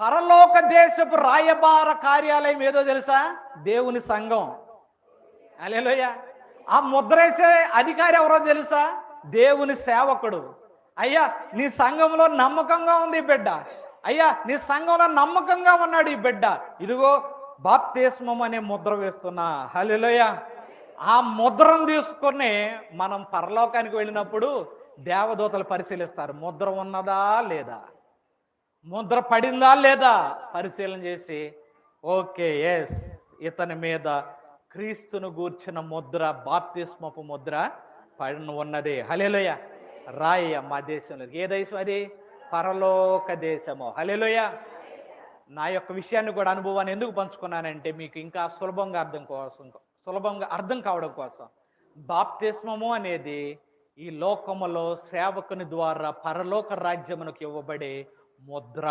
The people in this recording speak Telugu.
పరలోక దేశపు రాయబార కార్యాలయం ఏదో తెలుసా? దేవుని సంఘం. అలేలోయ ఆ ముద్రేసే అధికారి ఎవరో తెలుసా? దేవుని సేవకుడు. అయ్యా నీ సంఘంలో నమ్మకంగా ఉంది ఈ బిడ్డ. అయ్యా నీ సంఘంలో నమ్మకంగా ఉన్నాడు ఈ బిడ్డ. ఇదిగో బాప్తిస్మం అనే ముద్ర వేస్తున్నా. హలోయ ఆ ముద్రను తీసుకొని మనం పరలోకానికి వెళ్ళినప్పుడు దేవదూతలు పరిశీలిస్తారు. ముద్ర ఉన్నదా లేదా? ముద్ర పడిందా లేదా? పరిశీలన చేసి ఓకే ఎస్ ఇతని మీద క్రీస్తును గూర్చిన ముద్ర బాప్తిస్మపు ముద్ర పడిన ఉన్నది. హలేలోయ రాయ మా దేశంలో ఏ దేశం అది? పరలోక దేశము. హలేలోయ నా యొక్క విషయాన్ని కూడా అనుభవాన్ని ఎందుకు పంచుకున్నానంటే మీకు ఇంకా సులభంగా అర్థం కోసం సులభంగా అర్థం కావడం కోసం. బాప్తిస్మము అనేది ఈ లోకములో సేవకుని ద్వారా పరలోక రాజ్యమునకు ఇవ్వబడే ముద్ర